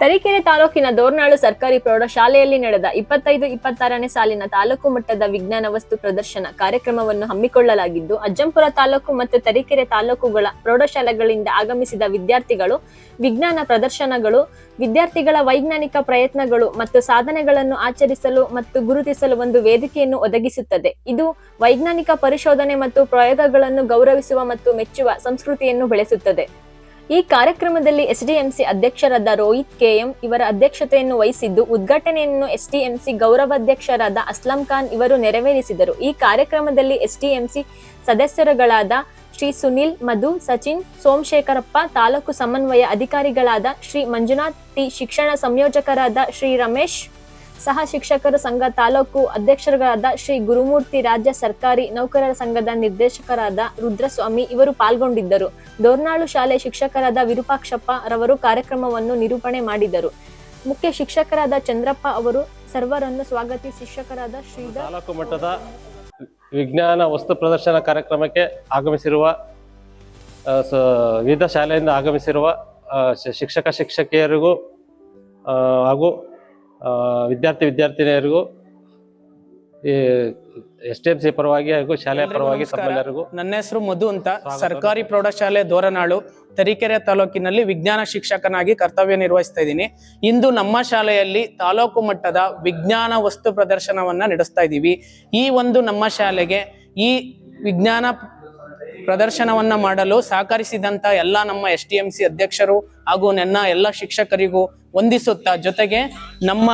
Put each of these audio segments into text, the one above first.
ತರೀಕೆರೆ ತಾಲೂಕಿನ ದೋರ್ನಾಳು ಸರ್ಕಾರಿ ಪ್ರೌಢಶಾಲೆಯಲ್ಲಿ ನಡೆದ ಇಪ್ಪತ್ತೈದು, ಇಪ್ಪತ್ತಾರನೇ ಸಾಲಿನ ತಾಲೂಕು ಮಟ್ಟದ ವಿಜ್ಞಾನ ವಸ್ತು ಪ್ರದರ್ಶನ ಕಾರ್ಯಕ್ರಮವನ್ನು ಹಮ್ಮಿಕೊಳ್ಳಲಾಗಿದ್ದು, ಅಜ್ಜಂಪುರ ತಾಲೂಕು ಮತ್ತು ತರೀಕೆರೆ ತಾಲೂಕುಗಳ ಪ್ರೌಢಶಾಲೆಗಳಿಂದ ಆಗಮಿಸಿದ ವಿದ್ಯಾರ್ಥಿಗಳು, ವಿಜ್ಞಾನ ಪ್ರದರ್ಶನಗಳು, ವಿದ್ಯಾರ್ಥಿಗಳ ವೈಜ್ಞಾನಿಕ ಪ್ರಯತ್ನಗಳು ಮತ್ತು ಸಾಧನೆಗಳನ್ನು ಆಚರಿಸಲು ಮತ್ತು ಗುರುತಿಸಲು ಒಂದು ವೇದಿಕೆಯನ್ನು ಒದಗಿಸುತ್ತದೆ. ಇದು ವೈಜ್ಞಾನಿಕ ಪರಿಶೋಧನೆ ಮತ್ತು ಪ್ರಯೋಗಗಳನ್ನು ಗೌರವಿಸುವ ಮತ್ತು ಮೆಚ್ಚುವ ಸಂಸ್ಕೃತಿಯನ್ನು ಬೆಳೆಸುತ್ತದೆ. ಈ ಕಾರ್ಯಕ್ರಮದಲ್ಲಿ ಎಸ್ಡಿಎಂಸಿ ಅಧ್ಯಕ್ಷರಾದ ರೋಹಿತ್ ಕೆಎಂ ಇವರ ಅಧ್ಯಕ್ಷತೆಯನ್ನು ವಹಿಸಿದ್ದು, ಉದ್ಘಾಟನೆಯನ್ನು ಎಸ್ಡಿಎಂಸಿ ಗೌರವಾಧ್ಯಕ್ಷರಾದ ಅಸ್ಲಂ ಖಾನ್ ಇವರು ನೆರವೇರಿಸಿದರು. ಈ ಕಾರ್ಯಕ್ರಮದಲ್ಲಿ ಎಸ್ಡಿಎಂಸಿ ಸದಸ್ಯರುಗಳಾದ ಶ್ರೀ ಸುನಿಲ್, ಮಧು, ಸಚಿನ್, ಸೋಮಶೇಖರಪ್ಪ, ತಾಲೂಕು ಸಮನ್ವಯ ಅಧಿಕಾರಿಗಳಾದ ಶ್ರೀ ಮಂಜುನಾಥ್ ಟಿ, ಶಿಕ್ಷಣ ಸಂಯೋಜಕರಾದ ಶ್ರೀ ರಮೇಶ್ ಸಹ ಶಿಕ್ಷಕರ ಸಂಘ ತಾಲೂಕು ಅಧ್ಯಕ್ಷರುಗಳಾದ ಶ್ರೀ ಗುರುಮೂರ್ತಿ ರಾಜ್ಯ ಸರ್ಕಾರಿ ನೌಕರರ ಸಂಘದ ನಿರ್ದೇಶಕರಾದ ರುದ್ರಸ್ವಾಮಿ ಇವರು ಪಾಲ್ಗೊಂಡಿದ್ದರು. ದೋರ್ನಾಳು ಶಾಲೆ ಶಿಕ್ಷಕರಾದ ವಿರೂಪಾಕ್ಷಪ್ಪ ರವರು ಕಾರ್ಯಕ್ರಮವನ್ನು ನಿರೂಪಣೆ ಮಾಡಿದರು. ಮುಖ್ಯ ಶಿಕ್ಷಕರಾದ ಚಂದ್ರಪ್ಪ ಅವರು ಸರ್ವರನ್ನು ಸ್ವಾಗತಿ ಶಿಕ್ಷಕರಾದ ಶ್ರೀಧರ್ ತಾಲೂಕು ಮಟ್ಟದ ವಿಜ್ಞಾನ ವಸ್ತು ಪ್ರದರ್ಶನ ಕಾರ್ಯಕ್ರಮಕ್ಕೆ ಆಗಮಿಸಿರುವ ವಿವಿಧ ಶಾಲೆಯಿಂದ ಆಗಮಿಸಿರುವ ಶಿಕ್ಷಕ ಶಿಕ್ಷಕಿಯರಿಗೂ ಹಾಗೂ ವಿದ್ಯಾರ್ಥಿ ವಿದ್ಯಾರ್ಥಿನಿಯರಿಗೂ ಈ ಎಸ್ ಟಿ ಎಂ ಸಿ ಪರವಾಗಿ ಹಾಗೂ ಶಾಲೆಯ ಪರವಾಗಿ. ತಮ್ಮೆಲ್ಲರಿಗೂ ನನ್ನ ಹೆಸರು ಮಧು ಅಂತ. ಸರ್ಕಾರಿ ಪ್ರೌಢಶಾಲೆ ದೋರನಾಳು ತರೀಕೆರೆ ತಾಲೂಕಿನಲ್ಲಿ ವಿಜ್ಞಾನ ಶಿಕ್ಷಕನಾಗಿ ಕರ್ತವ್ಯ ನಿರ್ವಹಿಸ್ತಾ ಇದ್ದೀನಿ. ಇಂದು ನಮ್ಮ ಶಾಲೆಯಲ್ಲಿ ತಾಲೂಕು ಮಟ್ಟದ ವಿಜ್ಞಾನ ವಸ್ತು ಪ್ರದರ್ಶನವನ್ನ ನಡೆಸ್ತಾ ಇದ್ದೀವಿ. ಈ ಒಂದು ನಮ್ಮ ಶಾಲೆಗೆ ಈ ವಿಜ್ಞಾನ ಪ್ರದರ್ಶನವನ್ನ ಮಾಡಲು ಸಹಕರಿಸಿದಂತ ಎಲ್ಲ ನಮ್ಮ ಎಸ್ ಟಿ ಎಂ ಸಿ ಅಧ್ಯಕ್ಷರು ಹಾಗೂ ನನ್ನ ಎಲ್ಲ ಶಿಕ್ಷಕರಿಗೂ ವಂದಿಸುತ್ತಾ ಜೊತೆಗೆ ನಮ್ಮ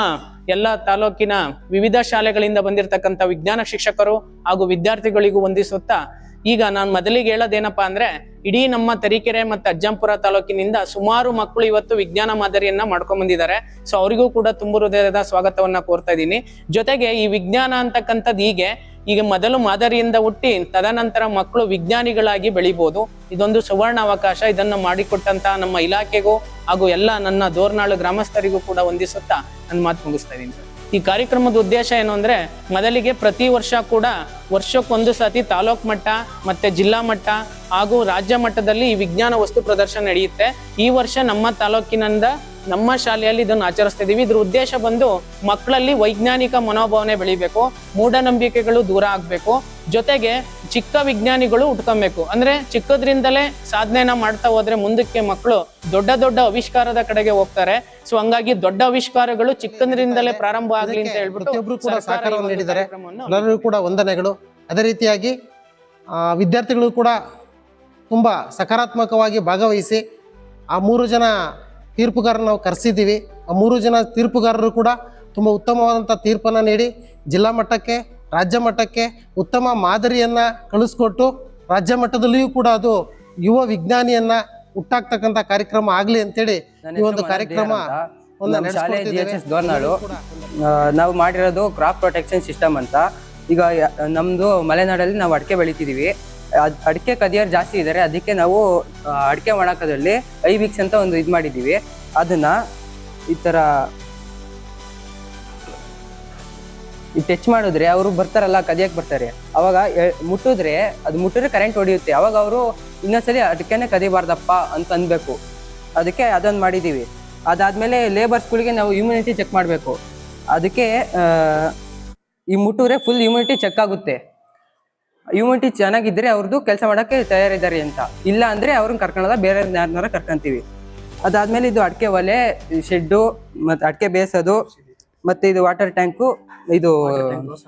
ಎಲ್ಲ ತಾಲೂಕಿನ ವಿವಿಧ ಶಾಲೆಗಳಿಂದ ಬಂದಿರತಕ್ಕಂಥ ವಿಜ್ಞಾನ ಶಿಕ್ಷಕರು ಹಾಗೂ ವಿದ್ಯಾರ್ಥಿಗಳಿಗೂ ವಂದಿಸುತ್ತಾ ಈಗ ನಾನು ಮೊದಲಿಗೆ ಹೇಳೋದೇನಪ್ಪ ಅಂದ್ರೆ, ಇಡೀ ನಮ್ಮ ತರೀಕೆರೆ ಮತ್ತು ಅಜ್ಜಂಪುರ ತಾಲೂಕಿನಿಂದ ಸುಮಾರು ಮಕ್ಕಳು ಇವತ್ತು ವಿಜ್ಞಾನ ಮಾದರಿಯನ್ನ ಮಾಡ್ಕೊಂಡ್ ಬಂದಿದ್ದಾರೆ. ಸೊ ಅವರಿಗೂ ಕೂಡ ತುಂಬು ಹೃದಯದ ಸ್ವಾಗತವನ್ನ ಕೋರ್ತಾ ಇದ್ದೀನಿ. ಜೊತೆಗೆ ಈ ವಿಜ್ಞಾನ ಅಂತಕ್ಕಂಥದ್ದು ಹೀಗೆ, ಈಗ ಮೊದಲು ಮಾದರಿಯಿಂದ ಹುಟ್ಟಿ ತದನಂತರ ಮಕ್ಕಳು ವಿಜ್ಞಾನಿಗಳಾಗಿ ಬೆಳಿಬೋದು. ಇದೊಂದು ಸುವರ್ಣ ಅವಕಾಶ ಇದನ್ನು ಮಾಡಿಕೊಟ್ಟಂತ ನಮ್ಮ ಇಲಾಖೆಗೂ ಹಾಗೂ ಎಲ್ಲ ನನ್ನ ದೋರ್ನಾಳು ಗ್ರಾಮಸ್ಥರಿಗೂ ಕೂಡ ಹೊಂದಿಸುತ್ತಾ ನನ್ನ ಮಾತು ಮುಗಿಸ್ತಾ ಇದ್ದೀನಿ. ಈ ಕಾರ್ಯಕ್ರಮದ ಉದ್ದೇಶ ಏನು ಅಂದ್ರೆ ಮೊದಲಿಗೆ ಪ್ರತಿ ವರ್ಷ ಕೂಡ ವರ್ಷಕ್ಕೊಂದು ಸತಿ ತಾಲೂಕ್ ಮಟ್ಟ ಮತ್ತೆ ಜಿಲ್ಲಾ ಮಟ್ಟ ಹಾಗೂ ರಾಜ್ಯ ಮಟ್ಟದಲ್ಲಿ ಈ ವಿಜ್ಞಾನ ವಸ್ತು ಪ್ರದರ್ಶನ ನಡೆಯುತ್ತೆ. ಈ ವರ್ಷ ನಮ್ಮ ತಾಲೂಕಿನಿಂದ ನಮ್ಮ ಶಾಲೆಯಲ್ಲಿ ಇದನ್ನು ಆಚರಿಸ್ತಾ ಇದೀವಿ ಇದ್ರ ಉದ್ದೇಶ ಬಂದು ಮಕ್ಕಳಲ್ಲಿ ವೈಜ್ಞಾನಿಕ ಮನೋಭಾವನೆ ಬೆಳಿಬೇಕು ಮೂಢನಂಬಿಕೆಗಳು ದೂರ ಆಗ್ಬೇಕು ಜೊತೆಗೆ ಚಿಕ್ಕ ವಿಜ್ಞಾನಿಗಳು ಉಟ್ಕೊಬೇಕು. ಅಂದ್ರೆ ಚಿಕ್ಕದ್ರಿಂದಲೇ ಸಾಧನೆನ ಮಾಡ್ತಾ ಹೋದ್ರೆ ಮುಂದಕ್ಕೆ ಮಕ್ಕಳು ದೊಡ್ಡ ದೊಡ್ಡ ಆವಿಷ್ಕಾರದ ಕಡೆಗೆ ಹೋಗ್ತಾರೆ. ಸೊ ಹಂಗಾಗಿ ದೊಡ್ಡ ಆವಿಷ್ಕಾರಗಳು ಚಿಕ್ಕಂದ್ರಿಂದಲೇ ಪ್ರಾರಂಭ ಆಗಲಿ ಅಂತ ಹೇಳ್ಬಿಟ್ಟು ಕೂಡ ಸರ್ಕಾರ ಸಹಕಾರವನ್ನು ನೀಡಿದ್ದಾರೆ. ಕಾರ್ಯಕ್ರಮವನ್ನು ಎಲ್ಲರಿಗೂ ಕೂಡ ವಂದನೆಗಳು. ಅದೇ ರೀತಿಯಾಗಿ ಆ, ವಿದ್ಯಾರ್ಥಿಗಳು ಕೂಡ ತುಂಬಾ ಸಕಾರಾತ್ಮಕವಾಗಿ ಭಾಗವಹಿಸಿ ಆ ಮೂರು ಜನ ತೀರ್ಪುಗಾರರು ನಾವು ಕರೆಸಿದ್ದೀವಿ. ಆ ಮೂರು ಜನ ತೀರ್ಪುಗಾರರು ಕೂಡ ತುಂಬ ಉತ್ತಮವಾದಂಥ ತೀರ್ಪನ್ನು ನೀಡಿ ಜಿಲ್ಲಾ ಮಟ್ಟಕ್ಕೆ ರಾಜ್ಯ ಮಟ್ಟಕ್ಕೆ ಉತ್ತಮ ಮಾದರಿಯನ್ನು ಕಳಿಸ್ಕೊಟ್ಟು ರಾಜ್ಯ ಮಟ್ಟದಲ್ಲಿಯೂ ಕೂಡ ಅದು ಯುವ ವಿಜ್ಞಾನಿಯನ್ನ ಹುಟ್ಟಾಕ್ತಕ್ಕಂಥ ಕಾರ್ಯಕ್ರಮ ಆಗಲಿ ಅಂತೇಳಿ ಈ ಒಂದು ಕಾರ್ಯಕ್ರಮ ಶಾಲೆ ಜಿ. ಎಚ್ ಎಸ್ ನಾವು ಮಾಡಿರೋದು ಕ್ರಾಪ್ ಪ್ರೊಟೆಕ್ಷನ್ ಸಿಸ್ಟಮ್ ಅಂತ. ಈಗ ನಮ್ಮದು ನಮ್ದು ಮಲೆನಾಡಲ್ಲಿ ನಾವು ಅಡಿಕೆ ಬೆಳಿತಿದೀವಿ ಅದ್- ಅಡಿಕೆ ಕದಿಯೋರು ಜಾಸ್ತಿ ಇದ್ದಾರೆ ಅದಕ್ಕೆ ನಾವು ಅಡಿಕೆ ಒಣಕದಲ್ಲಿ ಐ ವಿಕ್ಸ್ ಅಂತ ಒಂದು ಇದು ಮಾಡಿದ್ದೀವಿ ಅದನ್ನ ಈ ಥರ ಟಚ್ ಮಾಡಿದ್ರೆ ಅವರು ಬರ್ತಾರಲ್ಲ ಕದಿಯಕ್ಕೆ ಬರ್ತಾರೆ. ಅವಾಗ ಮುಟ್ಟಿದ್ರೆ, ಅದು ಮುಟ್ಟಿದ್ರೆ ಕರೆಂಟ್ ಹೊಡೆಯುತ್ತೆ ಅವಾಗ ಅವರು ಇನ್ನೊಂದ್ಸಲಿ ಅಡಿಕೆನೇ ಕದಿಬಾರ್ದಪ್ಪ ಅಂತ ಅನ್ಬೇಕು. ಅದಕ್ಕೆ ಅದೊಂದು ಮಾಡಿದ್ದೀವಿ ಅದಾದಮೇಲೆ ಲೇಬರ್ಸ್ಗಳಿಗೆ ನಾವು ಇಮ್ಯುನಿಟಿ ಚೆಕ್ ಮಾಡಬೇಕು. ಅದಕ್ಕೆ ಈ ಮುಟ್ಟಿದ್ರೆ ಫುಲ್ ಇಮ್ಯುನಿಟಿ ಚೆಕ್ ಆಗುತ್ತೆ. ಇಮ್ಯುನಿಟಿ ಚೆನ್ನಾಗಿದ್ರೆ ಅವ್ರದ್ದು ಕೆಲಸ ಮಾಡೋಕ್ಕೆ ತಯಾರಿದ್ದಾರೆ ಅಂತ. ಇಲ್ಲ ಅಂದರೆ ಅವ್ರನ್ನ ಕರ್ಕೊಳ್ಳೋದ ಬೇರೆ ಯಾರನ್ನಾರ ಕರ್ಕೊಂತೀವಿ. ಅದಾದಮೇಲೆ ಇದು ಅಡಿಕೆ ಒಲೆ ಶೆಡ್ಡು ಮತ್ತು ಅಡಿಕೆ ಬೇಯಿಸೋದು ಮತ್ತು ಇದು ವಾಟರ್ ಟ್ಯಾಂಕು ಇದು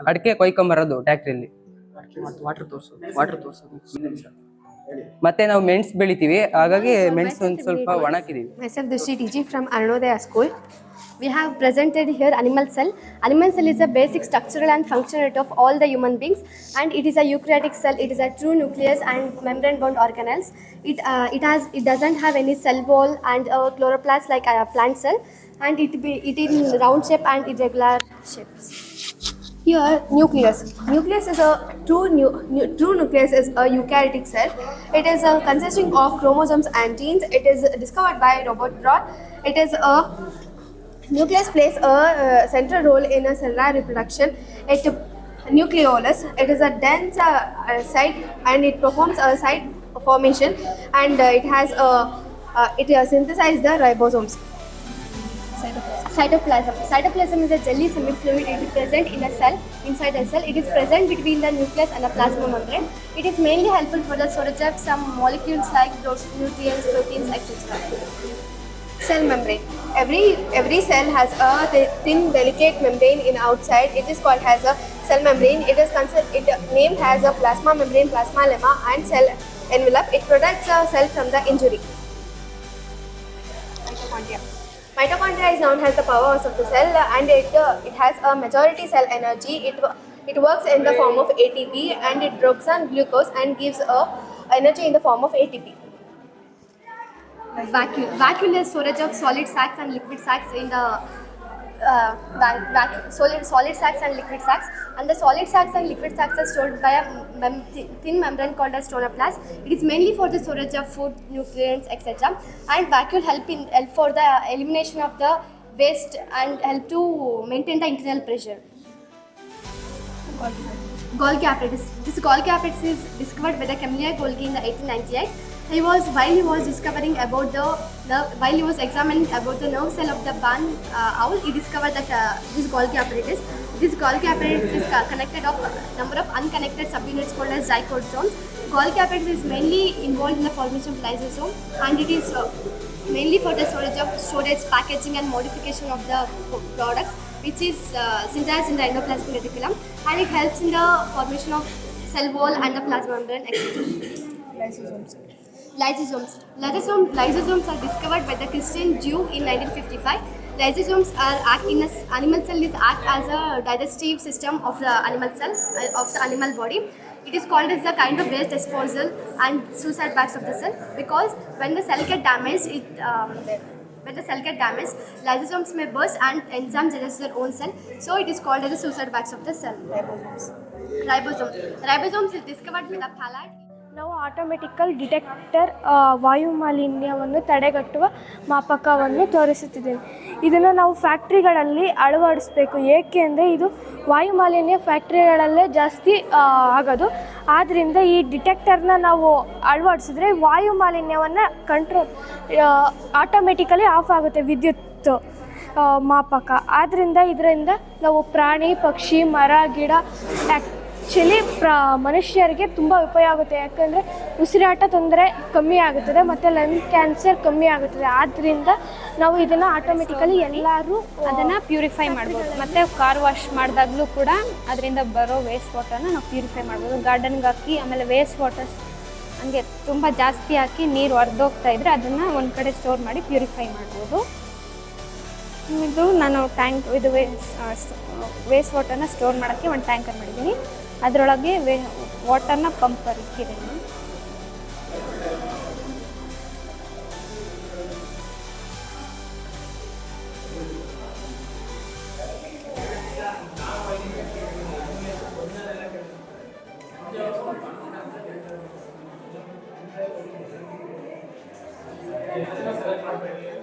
ಅಡಿಕೆ ಕೊಯ್ಕೊಂಬರೋದು ಟ್ಯಾಕ್ಟ್ರಿಯಲ್ಲಿ ಮತ್ತೆ ನಾವು ಮೆಣಸು ಬೆಳಿತೀವಿ ಹಾಗಾಗಿ ಮೆಣಸು ಒಂದು ಸ್ವಲ್ಪ ಒಣಕಿದೀವಿ Myself Drishti TG from Arunodaya School. We have presented here animal cell. Animal cell is a basic structural and functionality of all the human beings and it is a eukaryotic cell. It is a true nucleus and membrane bound organelles. It, uh, it, has, it doesn't have any cell wall and a chloroplast like a plant cell and it, be, it in round shape and irregular shapes. Here, nucleus. Nucleus is a true, nu- nu- true nucleus is a eukaryotic cell. It is uh, consisting of chromosomes and genes. It is discovered by Robert Broad. It is a nucleus plays a uh, central role in a cellular reproduction. It nucleolus. It is a dense uh, site and it performs a site formation and uh, it has a uh, it uh, synthesizes the ribosomes. Cytoplasm. Cytoplasm is a jelly semi-fluid. It is present in a cell, inside a cell. It is present between the nucleus and the plasma membrane. It is mainly helpful for the storage of some molecules like nutrients, proteins, etc. Cell membrane. Every every cell has a thin, delicate membrane in outside. It is called as a cell membrane. It is considered it named as a plasma membrane, plasma lemma, and cell envelope. It protects a cell from the injury. Mitochondria. Mitochondria is known as the powerhouse of the cell uh, and it, uh, it has a majority cell energy. It, it works in the form of ATP and it breaks down glucose and gives a energy in the form of ATP. Vacuole is storage of solid sacs and liquid sacs in the uh, Uh, solid solid sacs and liquid sacs and the solid sacs and liquid sacs are stored by a mem- thin membrane called as stonoplast it is mainly for the storage of food nutrients etc and vacuole help in help for the elimination of the waste and help to maintain the internal pressure Golgi apparatus. This Golgi apparatus is discovered by the Camille Golgi in the 1898. He was while he was discovering about the while he was examining about the nerve cell of the barn uh, owl, he discovered that uh, this Golgi apparatus. This Golgi apparatus is connected of number of unconnected subunits called as dichotomes. Golgi apparatus is mainly involved in the formation of lysosome and it is uh, mainly for the storage of storage, packaging and modification of the products which is uh, synthesized in the endoplasmic reticulum and it helps in the formation of cell wall and the plasma membrane etc. Lysosomes. Lysosomes. Lysosomes, lysosomes are discovered by the Christian Jew in 1955. Lysosomes are act in a animal cell is act as a digestive system of the animal cell uh, of the animal body. It is called as the kind of waste disposal and suicide bags of the cell because when the cell get damaged, it um, when the cell get damaged, lysosomes may burst and enzymes digest their own cell. So it is called as the suicide bags of the cell. Ribosomes. Ribosome. Ribosomes is discovered with a palate. ನಾವು ಆಟೋಮೆಟಿಕಲ್ detector ವಾಯು ಮಾಲಿನ್ಯವನ್ನು ತಡೆಗಟ್ಟುವ ಮಾಪಕವನ್ನು ತೋರಿಸುತ್ತಿದ್ದೇವೆ. ಇದನ್ನು ನಾವು ಫ್ಯಾಕ್ಟ್ರಿಗಳಲ್ಲಿ ಅಳವಡಿಸಬೇಕು. ಏಕೆ ಅಂದರೆ ಇದು ವಾಯು ಮಾಲಿನ್ಯ ಫ್ಯಾಕ್ಟ್ರಿಗಳಲ್ಲೇ ಜಾಸ್ತಿ ಆಗೋದು. ಆದ್ದರಿಂದ ಈ ಡಿಟೆಕ್ಟರ್ನ ನಾವು ಅಳವಡಿಸಿದ್ರೆ ವಾಯು ಮಾಲಿನ್ಯವನ್ನು ಕಂಟ್ರೋಲ್ ಆಟೋಮೆಟಿಕಲಿ ಆಫ್ ಆಗುತ್ತೆ ವಿದ್ಯುತ್ ಮಾಪಕ. ಆದ್ದರಿಂದ ಇದರಿಂದ ನಾವು ಪ್ರಾಣಿ, ಪಕ್ಷಿ, ಮರ, ಗಿಡ ಆ್ಯಕ್ಚುಲಿ ಪ್ರ, ಮನುಷ್ಯರಿಗೆ ತುಂಬ ಉಪಯೋಗ ಆಗುತ್ತೆ. ಯಾಕಂದರೆ ಉಸಿರಾಟ ತೊಂದರೆ ಕಮ್ಮಿ ಆಗುತ್ತದೆ ಮತ್ತು ಲಂಗ್ ಕ್ಯಾನ್ಸರ್ ಕಮ್ಮಿ ಆಗುತ್ತದೆ. ಆದ್ದರಿಂದ ನಾವು ಇದನ್ನು ಆಟೋಮೆಟಿಕಲಿ ಎಲ್ಲರೂ ಅದನ್ನು ಪ್ಯೂರಿಫೈ ಮಾಡ್ಬೋದು. ಮತ್ತು ಕಾರ್ ವಾಶ್ ಮಾಡಿದಾಗಲೂ ಕೂಡ ಅದರಿಂದ ಬರೋ ವೇಸ್ಟ್ ವಾಟರ್ನ ನಾವು ಪ್ಯೂರಿಫೈ ಮಾಡ್ಬೋದು. ಗಾರ್ಡನ್ಗೆ ಹಾಕಿ, ಆಮೇಲೆ ವೇಸ್ಟ್ ವಾಟರ್ಸ್ ಹಂಗೆ ತುಂಬ ಜಾಸ್ತಿ ಹಾಕಿ ನೀರು ಹೊರ್ದೋಗ್ತಾ ಇದ್ರೆ ಅದನ್ನು ಒಂದು ಕಡೆ ಸ್ಟೋರ್ ಮಾಡಿ ಪ್ಯೂರಿಫೈ ಮಾಡ್ಬೋದು. ಇದು ನಾನು ಟ್ಯಾಂಕ್ ಇದು ವೇಸ್ಟ್ ವೇಸ್ಟ್ ವಾಟರ್ನ ಸ್ಟೋರ್ ಮಾಡೋಕ್ಕೆ ಒಂದು ಟ್ಯಾಂಕರ್ ಮಾಡಿದ್ದೀನಿ. ಅದರೊಳಗೆ ವಾಟರ್ನ ಪಂಪ್ ಇಕ್ಕಿದ್ದೀನಿ Gracias.